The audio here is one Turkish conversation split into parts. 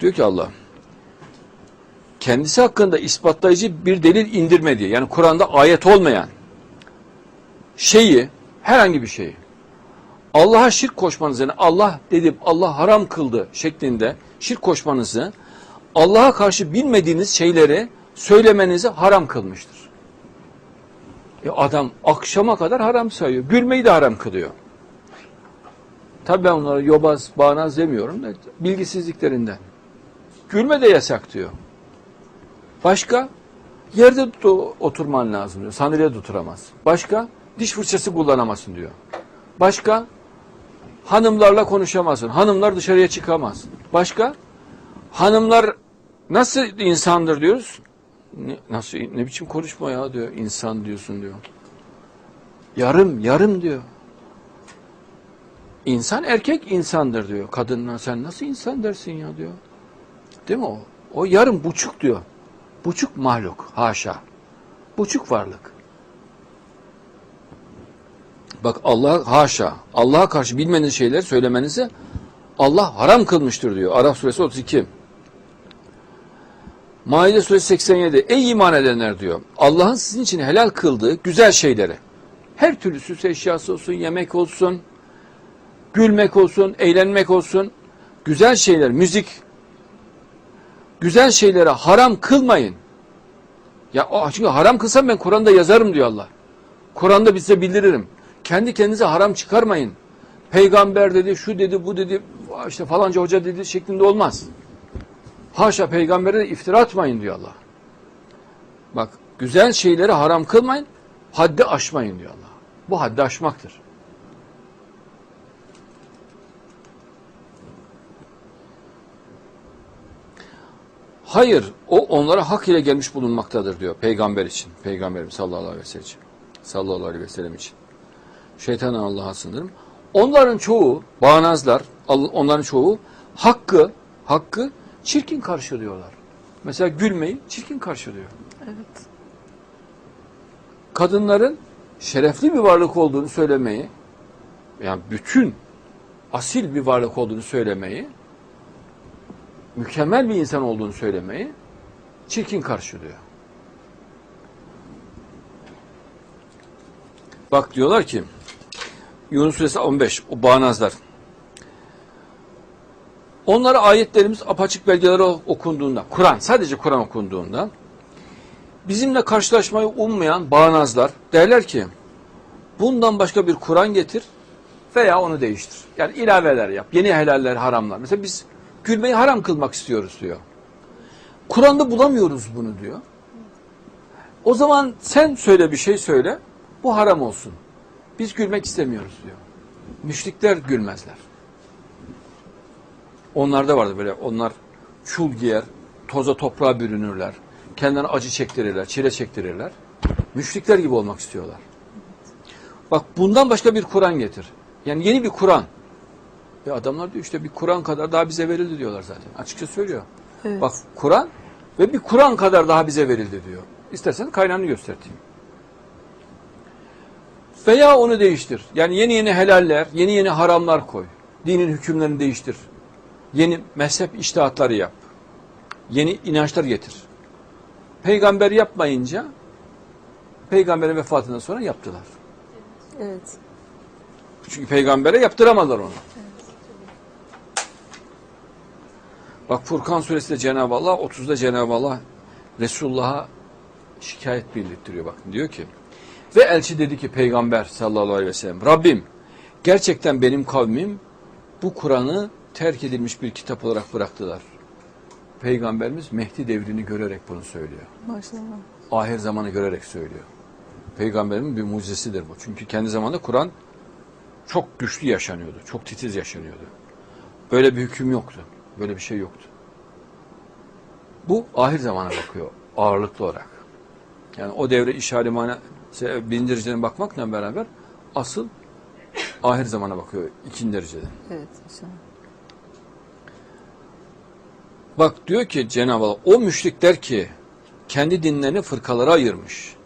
Diyor ki Allah kendisi hakkında ispatlayıcı bir delil indirmedi. Yani Kur'an'da ayet olmayan şeyi herhangi bir şeyi Allah'a şirk koşmanız yani Allah dedim Allah haram kıldı şeklinde şirk koşmanızı Allah'a karşı bilmediğiniz şeyleri söylemenizi haram kılmıştır. E adam akşama kadar haram sayıyor. Gülmeyi de haram kılıyor. Tabii ben onlara yobaz, bağnaz demiyorum da bilgisizliklerinden. Gülme de yasak diyor. Başka? Yerde oturman lazım diyor. Sandalyede oturamaz. Başka? Diş fırçası kullanamazsın diyor. Başka? Hanımlarla konuşamazsın. Hanımlar dışarıya çıkamaz. Başka? Hanımlar nasıl insandır diyoruz. Ne, nasıl ne biçim konuşma ya diyor. İnsan diyorsun diyor. Yarım yarım diyor. İnsan erkek insandır diyor. Kadınla sen nasıl insan dersin ya diyor. Değil mi o? O yarım buçuk diyor. Buçuk mahluk haşa. Buçuk varlık. Bak Allah haşa. Allah'a karşı bilmediğiniz şeyler söylemenizi Allah haram kılmıştır diyor. Araf suresi 32. Maide suresi 87. Ey iman edenler diyor. Allah'ın sizin için helal kıldığı güzel şeyleri. Her türlü süs eşyası olsun, yemek olsun, gülmek olsun, eğlenmek olsun. Güzel şeyler, müzik, güzel şeylere haram kılmayın. Ya çünkü haram kılsam ben Kur'an'da yazarım diyor Allah. Kur'an'da bize bildiririm. Kendi kendinize haram çıkarmayın. Peygamber dedi, şu dedi, bu dedi, işte falanca hoca dedi şeklinde olmaz. Haşa peygambere de iftira atmayın diyor Allah. Bak güzel şeyleri haram kılmayın, haddi aşmayın diyor Allah. Bu haddi aşmaktır. Hayır, o onlara hak ile gelmiş bulunmaktadır diyor peygamber için. Peygamberim sallallahu aleyhi ve sellem için. Sallallahu aleyhi ve sellem için. Şeytandan Allah'a sığınırım. Onların çoğu, bağnazlar, onların çoğu hakkı, hakkı çirkin karşılıyorlar. Mesela gülmeyi çirkin karşılıyor. Evet. Kadınların şerefli bir varlık olduğunu söylemeyi, yani bütün asil bir varlık olduğunu söylemeyi, mükemmel bir insan olduğunu söylemeyi çirkin karşılıyor. Bak diyorlar ki Yunus Suresi 15 o bağnazlar. Onlara ayetlerimiz apaçık belgeleri okunduğunda, Kur'an sadece Kur'an okunduğunda bizimle karşılaşmayı ummayan bağnazlar derler ki bundan başka bir Kur'an getir veya onu değiştir. Yani ilaveler yap. Yeni helaller, haramlar. Mesela biz gülmeyi haram kılmak istiyoruz diyor. Kur'an'da bulamıyoruz bunu diyor. O zaman sen söyle bir şey söyle. Bu haram olsun. Biz gülmek istemiyoruz diyor. Müşrikler gülmezler. Onlarda vardı böyle. Onlar çul giyer, toza toprağa bürünürler. Kendilerine acı çektirirler, çile çektirirler. Müşrikler gibi olmak istiyorlar. Bak bundan başka bir Kur'an getir. Yani yeni bir Kur'an. Ve adamlar diyor işte bir Kur'an kadar daha bize verildi diyorlar zaten. Açıkça söylüyor. Evet. Bak Kur'an ve bir Kur'an kadar daha bize verildi diyor. İstersen kaynağını göstereyim. Veya onu değiştir. Yani yeni yeni helaller, yeni yeni haramlar koy. Dinin hükümlerini değiştir. Yeni mezhep iştihatları yap. Yeni inançlar getir. Peygamber yapmayınca peygamberin vefatından sonra yaptılar. Evet. Çünkü peygambere yaptıramadılar onu. Bak Furkan suresinde Cenab-ı Allah 30'da Cenab-ı Allah Resulullah'a şikayet bildirtiyor bak. Diyor ki ve elçi dedi ki peygamber sallallahu aleyhi ve sellem Rabbim gerçekten benim kavmim bu Kur'an'ı terk edilmiş bir kitap olarak bıraktılar. Peygamberimiz Mehdi devrini görerek bunu söylüyor. Maşallah. ahir zamanı görerek söylüyor. Peygamberimin bir mucizesidir bu. Çünkü kendi zamanında Kur'an çok güçlü yaşanıyordu. Çok titiz yaşanıyordu. Böyle bir hüküm yoktu. Böyle bir şey yoktu. Bu ahir zamana bakıyor ağırlıklı olarak. Yani o devre işari mana birinci dereceden bakmakla beraber asıl ahir zamana bakıyor ikinci dereceden. Evet. inşallah. Bak diyor ki Cenab-ı Allah o müşrikler ki kendi dinlerini fırkalara ayırmış.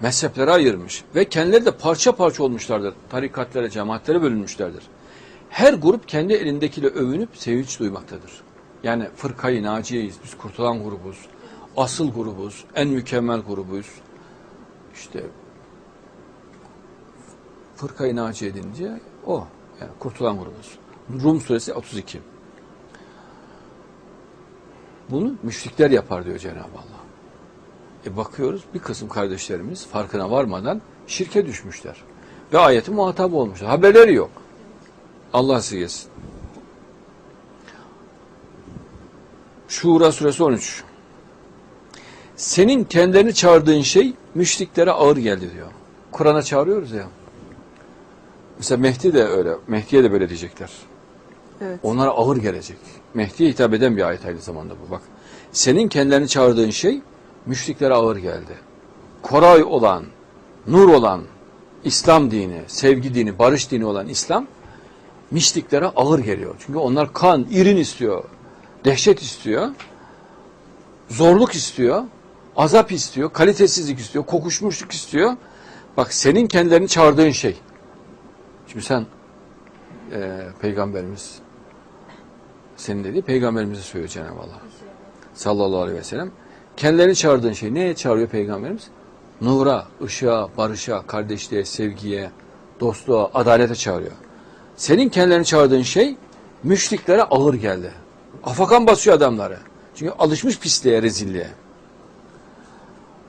Mezheplere ayırmış ve kendileri de parça parça olmuşlardır. Tarikatlara, cemaatlere bölünmüşlerdir. Her grup kendi elindekiyle övünüp sevinç duymaktadır. Yani fırkayı naciyeyiz, biz kurtulan grubuz, asıl grubuz, en mükemmel grubuz. İşte fırkayı naciye denince o, yani kurtulan grubuz. Rum suresi 32. Bunu müşrikler yapar diyor Cenab-ı Allah. E bakıyoruz bir kısım kardeşlerimiz farkına varmadan şirke düşmüşler. Ve ayetin muhatabı olmuşlar. Haberleri yok. Allah sizi Şura suresi 13. Senin kendilerini çağırdığın şey müşriklere ağır geldi diyor. Kur'an'a çağırıyoruz ya. Mesela Mehdi de öyle. Mehdi'ye de böyle diyecekler. Evet. Onlara ağır gelecek. Mehdi'ye hitap eden bir ayet aynı zamanda bu. Bak. Senin kendilerini çağırdığın şey müşriklere ağır geldi. Koray olan, nur olan İslam dini, sevgi dini, barış dini olan İslam müşriklere ağır geliyor. Çünkü onlar kan, irin istiyor, dehşet istiyor, zorluk istiyor, azap istiyor, kalitesizlik istiyor, kokuşmuşluk istiyor. Bak senin kendilerini çağırdığın şey. Şimdi sen e, peygamberimiz senin dediği peygamberimize söylüyor Cenab-ı Allah. Sallallahu aleyhi ve sellem. Kendilerini çağırdığın şey neye çağırıyor peygamberimiz? Nura, ışığa, barışa, kardeşliğe, sevgiye, dostluğa, adalete çağırıyor. Senin kendilerini çağırdığın şey müşriklere ağır geldi. Afakan basıyor adamları. Çünkü alışmış pisliğe, rezilliğe.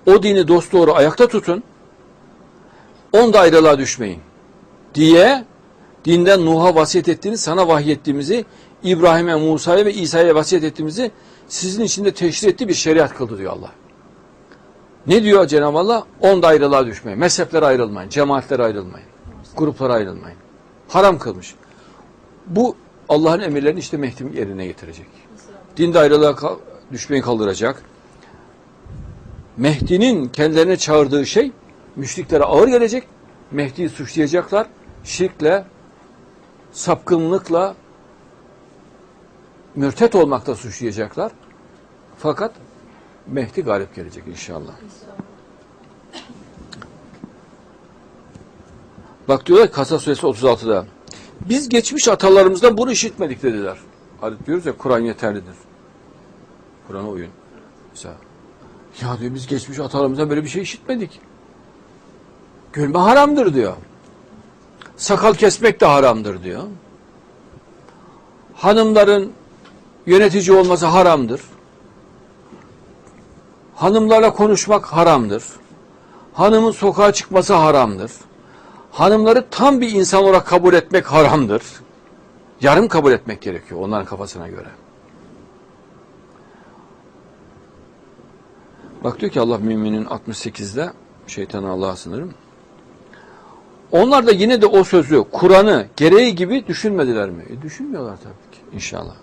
O dini dost doğru ayakta tutun. Onda ayrılığa düşmeyin. Diye dinden Nuh'a vasiyet ettiğini sana vahyettiğimizi İbrahim'e, Musa'ya ve İsa'ya vasiyet ettiğimizi sizin için de teşhir etti bir şeriat kıldı diyor Allah. Ne diyor Cenab-ı Allah? Onda ayrılığa düşmeyin. Mezheplere ayrılmayın. Cemaatlere ayrılmayın. Gruplara ayrılmayın. Haram kılmış. Bu Allah'ın emirlerini işte Mehdi yerine getirecek. Dinde ayrılığa düşmeyi kaldıracak. Mehdi'nin kendilerine çağırdığı şey müşriklere ağır gelecek. Mehdi'yi suçlayacaklar. Şirkle, sapkınlıkla, mürtet olmakla suçlayacaklar. Fakat Mehdi galip gelecek inşallah. Bak diyorlar Kasa suresi 36'da. Biz geçmiş atalarımızdan bunu işitmedik dediler. Hani diyoruz ya Kur'an yeterlidir. Kur'an'a uyun. Mesela, ya diyor biz geçmiş atalarımızdan böyle bir şey işitmedik. Gülme haramdır diyor. Sakal kesmek de haramdır diyor. Hanımların yönetici olması haramdır. Hanımlarla konuşmak haramdır. Hanımın sokağa çıkması haramdır. Hanımları tam bir insan olarak kabul etmek haramdır. Yarım kabul etmek gerekiyor onların kafasına göre. Bak diyor ki Allah müminin 68'de şeytanı Allah'a sınırım. Onlar da yine de o sözü, Kur'an'ı gereği gibi düşünmediler mi? E, düşünmüyorlar tabii ki inşallah.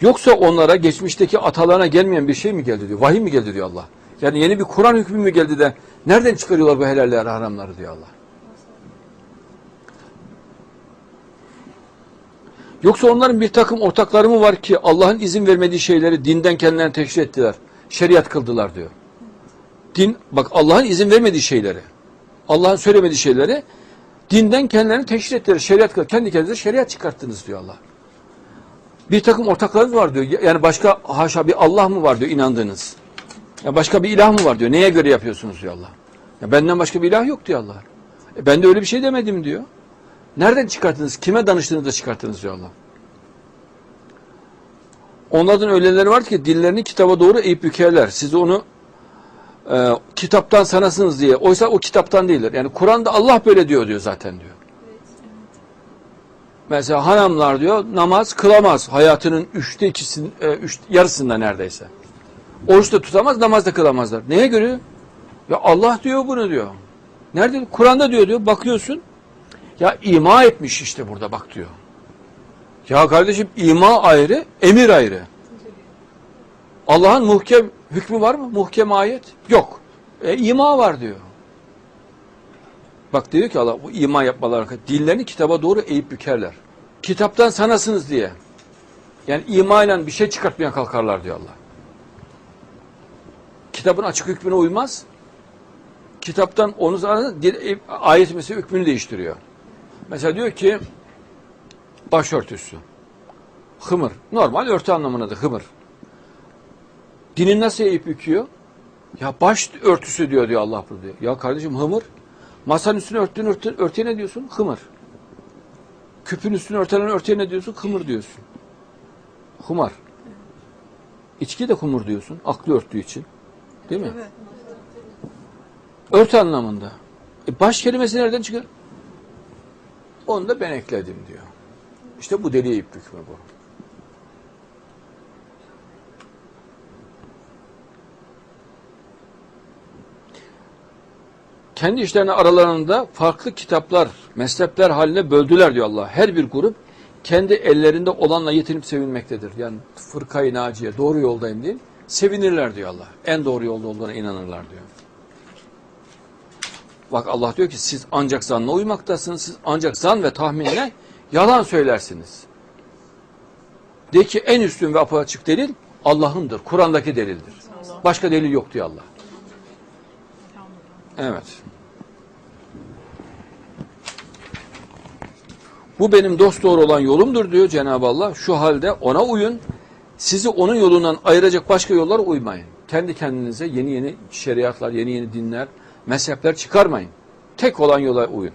Yoksa onlara geçmişteki atalarına gelmeyen bir şey mi geldi diyor. Vahiy mi geldi diyor Allah. Yani yeni bir Kur'an hükmü mü geldi de nereden çıkarıyorlar bu helalleri haramları diyor Allah. Yoksa onların bir takım ortakları mı var ki Allah'ın izin vermediği şeyleri dinden kendilerine teşhir ettiler. Şeriat kıldılar diyor. Din, bak Allah'ın izin vermediği şeyleri, Allah'ın söylemediği şeyleri dinden kendilerini teşhir ettiler. Şeriat kıldılar. Kendi kendinize şeriat çıkarttınız diyor Allah. Bir takım ortaklarınız var diyor. Yani başka haşa bir Allah mı var diyor inandığınız. Ya başka bir ilah mı var diyor. Neye göre yapıyorsunuz diyor Allah. Ya benden başka bir ilah yok diyor Allah. E ben de öyle bir şey demedim diyor. Nereden çıkarttınız? Kime danıştığınızda da çıkarttınız diyor Allah. Onlardan öyleleri var ki dillerini kitaba doğru eğip bükerler. Siz onu e, kitaptan sanasınız diye. Oysa o kitaptan değildir. Yani Kur'an'da Allah böyle diyor diyor zaten diyor. Mesela hanımlar diyor namaz kılamaz. Hayatının üçte ikisinin, e, üç, yarısında neredeyse. Oruç da tutamaz, namaz da kılamazlar. Neye göre? Ya Allah diyor bunu diyor. Nerede? Kur'an'da diyor diyor. Bakıyorsun. Ya ima etmiş işte burada bak diyor. Ya kardeşim ima ayrı, emir ayrı. Allah'ın muhkem hükmü var mı? Muhkem ayet? Yok. E, ima var diyor. Bak diyor ki Allah bu ima yapmalar dillerini kitaba doğru eğip bükerler. Kitaptan sanasınız diye. Yani imayla bir şey çıkartmaya kalkarlar diyor Allah. Kitabın açık hükmüne uymaz. Kitaptan onu sana ayet mesela hükmünü değiştiriyor. Mesela diyor ki başörtüsü. Hımır. Normal örtü anlamındadır hımır. Dinin nasıl eğip büküyor? Ya baş örtüsü diyor diyor Allah burada diyor. Ya kardeşim hımır. Masanın üstüne örttüğün örtü, örtüye ne diyorsun? Hımır. Küpün üstüne örtelen örtüye ne diyorsun? Hımır diyorsun. Humar. İçki de humur diyorsun. Aklı örttüğü için. Değil mi? Örtü anlamında. E baş kelimesi nereden çıkar? Onu da ben ekledim diyor. İşte bu deli ip hükmü bu. Kendi işlerine aralarında farklı kitaplar, mezhepler haline böldüler diyor Allah. Her bir grup kendi ellerinde olanla yetinip sevinmektedir. Yani fırkayı naciye doğru yoldayım diye sevinirler diyor Allah. En doğru yolda olduğuna inanırlar diyor. Bak Allah diyor ki siz ancak zanla uymaktasınız. Siz ancak zan ve tahminle yalan söylersiniz. De ki en üstün ve apaçık delil Allah'ındır. Kur'an'daki delildir. Başka delil yok diyor Allah. Evet. Bu benim dost doğru olan yolumdur diyor Cenab-ı Allah. Şu halde ona uyun. Sizi onun yolundan ayıracak başka yollara uymayın. Kendi kendinize yeni yeni şeriatlar, yeni yeni dinler, mezhepler çıkarmayın. Tek olan yola uyun.